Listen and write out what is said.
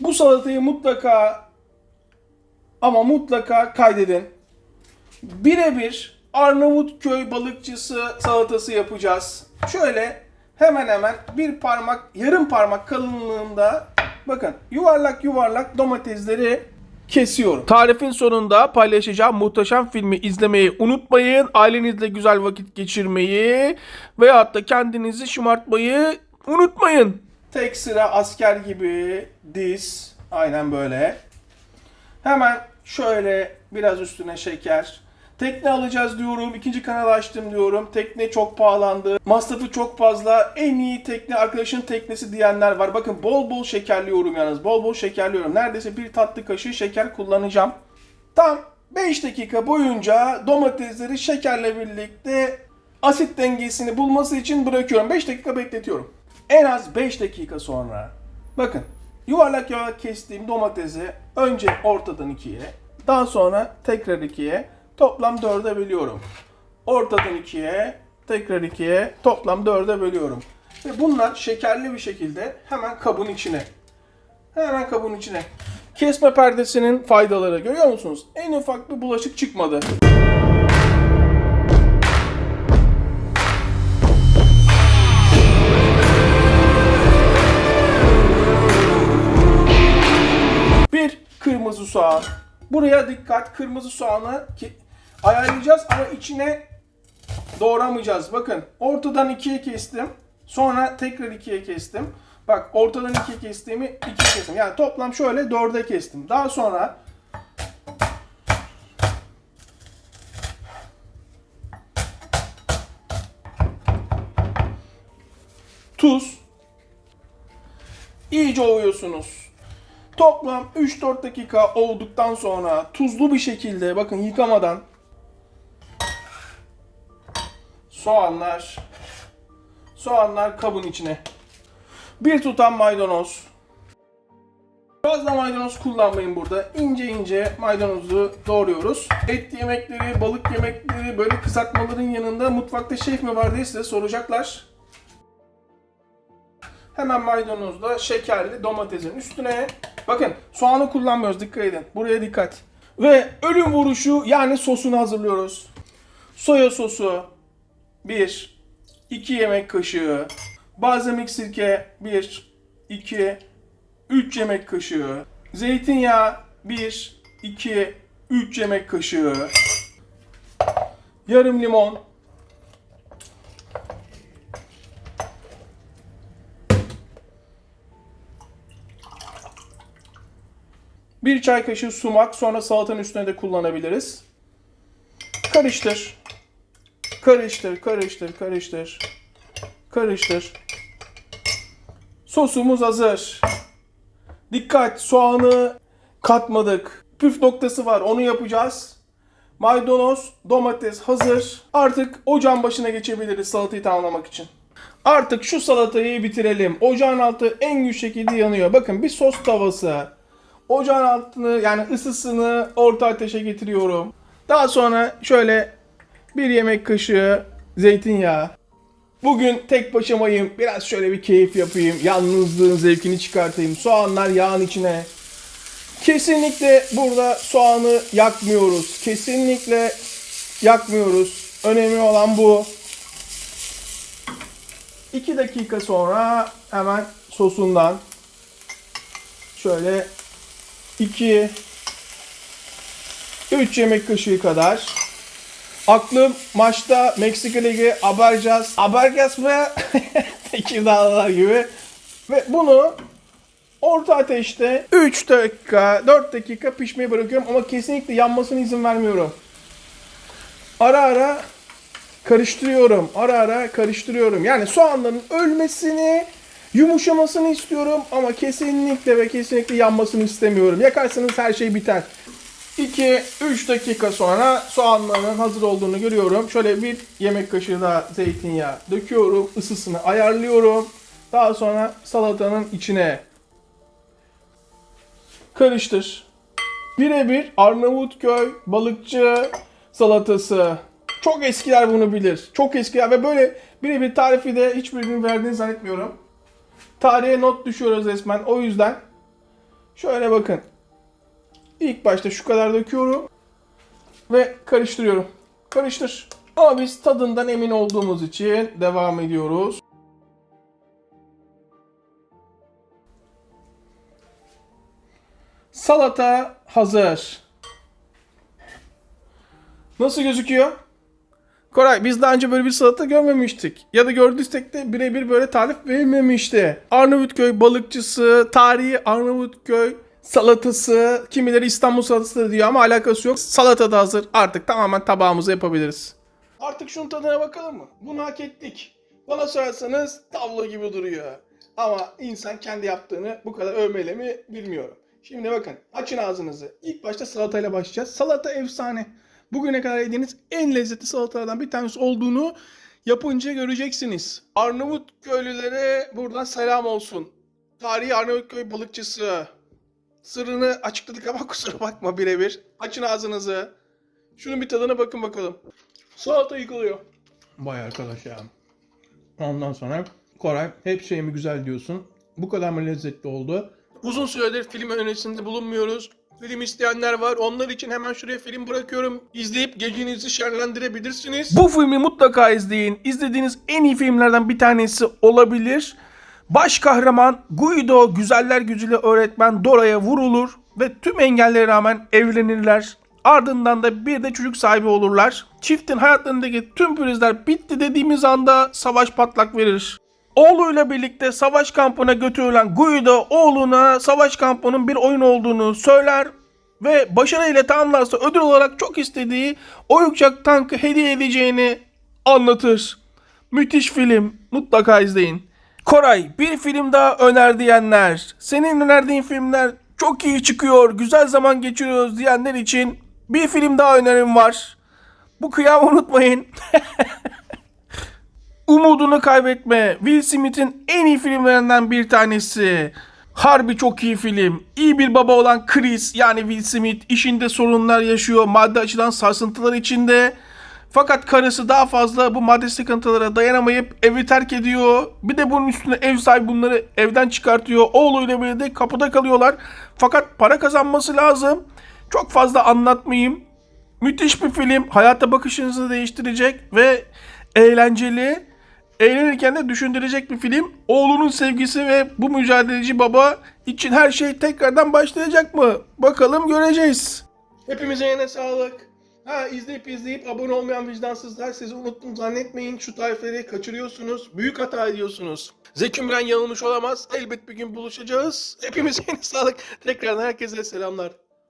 Bu salatayı mutlaka ama mutlaka kaydedin. Birebir Arnavutköy balıkçısı salatası yapacağız. Şöyle hemen hemen bir parmak, yarım parmak kalınlığında bakın yuvarlak yuvarlak domatesleri kesiyorum. Tarifin sonunda paylaşacağım muhteşem filmi izlemeyi unutmayın. Ailenizle güzel vakit geçirmeyi veyahut da kendinizi şımartmayı unutmayın. Tek sıra asker gibi diz. Aynen böyle. Hemen şöyle biraz üstüne şeker. Tekne alacağız diyorum. ikinci kanal açtım diyorum. Tekne çok pahalandı. Masrafı çok fazla. En iyi tekne arkadaşın teknesi diyenler var. Bakın bol bol şekerliyorum yalnız. Bol bol şekerliyorum. Neredeyse bir tatlı kaşığı şeker kullanacağım. Tam 5 dakika boyunca domatesleri şekerle birlikte asit dengesini bulması için bırakıyorum. 5 dakika bekletiyorum. En az 5 dakika sonra bakın yuvarlak yuvarlak kestiğim domatesi önce ortadan ikiye daha sonra tekrar ikiye toplam 4'e bölüyorum. Ortadan ikiye tekrar ikiye toplam 4'e bölüyorum. Ve bunlar şekerli bir şekilde hemen kabın içine. Hemen kabın içine. Kesme perdesinin faydaları görüyor musunuz? En ufak bir bulaşık çıkmadı. Kırmızı soğan. Buraya dikkat. Kırmızı soğanı ayarlayacağız ama içine doğramayacağız. Bakın ortadan ikiye kestim. Sonra tekrar ikiye kestim. Bak ortadan ikiye kestiğimi ikiye kestim. Yani toplam şöyle dörde kestim. Daha sonra tuz iyice ovuyorsunuz. Toplam 3-4 dakika olduktan sonra tuzlu bir şekilde bakın yıkamadan soğanlar soğanlar kabın içine. Bir tutam maydanoz. Fazla maydanoz kullanmayın burada. İnce ince maydanozu doğruyoruz. Et yemekleri, balık yemekleri, böyle kızartmaların yanında mutfakta şef mi var diye size soracaklar. Hemen maydanozla şekerli domatesin üstüne. Bakın soğanı kullanmıyoruz dikkat edin. Buraya dikkat. Ve ölüm vuruşu yani sosunu hazırlıyoruz. Soya sosu 1 2 yemek kaşığı. Balzamik sirke 1 2 3 yemek kaşığı. Zeytinyağı 1 2 3 yemek kaşığı. Yarım limon Bir çay kaşığı sumak sonra salatanın üstüne de kullanabiliriz. Karıştır. Karıştır, karıştır, karıştır. Karıştır. Sosumuz hazır. Dikkat soğanı katmadık. Püf noktası var onu yapacağız. Maydanoz, domates hazır. Artık ocağın başına geçebiliriz salatayı tamamlamak için. Artık şu salatayı bitirelim. Ocağın altı en güç şekilde yanıyor. Bakın bir sos tavası. Ocağın altını yani ısısını orta ateşe getiriyorum. Daha sonra şöyle bir yemek kaşığı zeytinyağı. Bugün tek başımayım. Biraz şöyle bir keyif yapayım. Yalnızlığın zevkini çıkartayım. Soğanlar yağın içine. Kesinlikle burada soğanı yakmıyoruz. Kesinlikle yakmıyoruz. Önemli olan bu. 2 dakika sonra hemen sosundan şöyle 2 3 yemek kaşığı kadar. Aklım maçta Meksika Ligi Abarcas, Abarcas mı? Tekirdağlılar gibi. Ve bunu orta ateşte 3 dakika, 4 dakika pişmeye bırakıyorum ama kesinlikle yanmasına izin vermiyorum. Ara ara karıştırıyorum. Ara ara karıştırıyorum. Yani soğanların ölmesini, yumuşamasını istiyorum ama kesinlikle ve kesinlikle yanmasını istemiyorum. Yakarsanız her şey biter. 2-3 dakika sonra soğanların hazır olduğunu görüyorum. Şöyle bir yemek kaşığı daha zeytinyağı döküyorum. Isısını ayarlıyorum. Daha sonra salatanın içine karıştır. Birebir Arnavutköy balıkçı salatası. Çok eskiler bunu bilir. Çok eskiler ve böyle birebir tarifi de hiçbirinin verdiğini zannetmiyorum. Tarihe not düşüyoruz resmen. O yüzden Şöyle bakın. İlk başta şu kadar döküyorum ve karıştırıyorum. Karıştır. Ama biz tadından emin olduğumuz için devam ediyoruz. Salata hazır. Nasıl gözüküyor? Koray biz daha önce böyle bir salata görmemiştik. Ya da gördüysek de birebir böyle tarif verilmemişti. Arnavutköy balıkçısı, tarihi Arnavutköy salatası, kimileri İstanbul salatası da diyor ama alakası yok. Salata da hazır. Artık tamamen tabağımıza yapabiliriz. Artık şunun tadına bakalım mı? Bunu hak ettik. Bana sorarsanız tablo gibi duruyor. Ama insan kendi yaptığını bu kadar övmeli mi bilmiyorum. Şimdi bakın açın ağzınızı. İlk başta salatayla başlayacağız. Salata efsane. Bugüne kadar yediğiniz en lezzetli salatalardan bir tanesi olduğunu yapınca göreceksiniz. Arnavut köylülere buradan selam olsun. Tarihi Arnavutköy balıkçısı. Sırrını açıkladık ama kusura bakma birebir. Açın ağzınızı. Şunun bir tadına bakın bakalım. Salata yıkılıyor. Vay arkadaş ya. Ondan sonra Koray hep şey mi güzel diyorsun. Bu kadar mı lezzetli oldu? Uzun süredir film önerisinde bulunmuyoruz. Film isteyenler var. Onlar için hemen şuraya film bırakıyorum. İzleyip gecenizi şenlendirebilirsiniz. Bu filmi mutlaka izleyin. İzlediğiniz en iyi filmlerden bir tanesi olabilir. Baş kahraman Guido güzeller gücüyle öğretmen Dora'ya vurulur ve tüm engellere rağmen evlenirler. Ardından da bir de çocuk sahibi olurlar. Çiftin hayatlarındaki tüm pürüzler bitti dediğimiz anda savaş patlak verir. Oğluyla birlikte savaş kampına götürülen Guido oğluna savaş kampının bir oyun olduğunu söyler ve başarıyla tamamlarsa ödül olarak çok istediği oyuncak tankı hediye edeceğini anlatır. Müthiş film. Mutlaka izleyin. Koray bir film daha öner diyenler, senin önerdiğin filmler çok iyi çıkıyor, güzel zaman geçiriyoruz diyenler için bir film daha önerim var. Bu kıyamı unutmayın. Umudunu kaybetme. Will Smith'in en iyi filmlerinden bir tanesi. Harbi çok iyi film. İyi bir baba olan Chris yani Will Smith işinde sorunlar yaşıyor. Madde açıdan sarsıntılar içinde. Fakat karısı daha fazla bu madde sıkıntılara dayanamayıp evi terk ediyor. Bir de bunun üstüne ev sahibi bunları evden çıkartıyor. Oğluyla birlikte kapıda kalıyorlar. Fakat para kazanması lazım. Çok fazla anlatmayayım. Müthiş bir film. Hayata bakışınızı değiştirecek ve eğlenceli. Eğlenirken de düşündürecek bir film. Oğlunun sevgisi ve bu mücadeleci baba için her şey tekrardan başlayacak mı? Bakalım göreceğiz. Hepimize yine sağlık. Ha izleyip izleyip abone olmayan vicdansızlar sizi unuttum zannetmeyin. Şu tarifleri kaçırıyorsunuz. Büyük hata ediyorsunuz. Zeki Müren yanılmış olamaz. Elbet bir gün buluşacağız. Hepimize yine sağlık. Tekrardan herkese selamlar.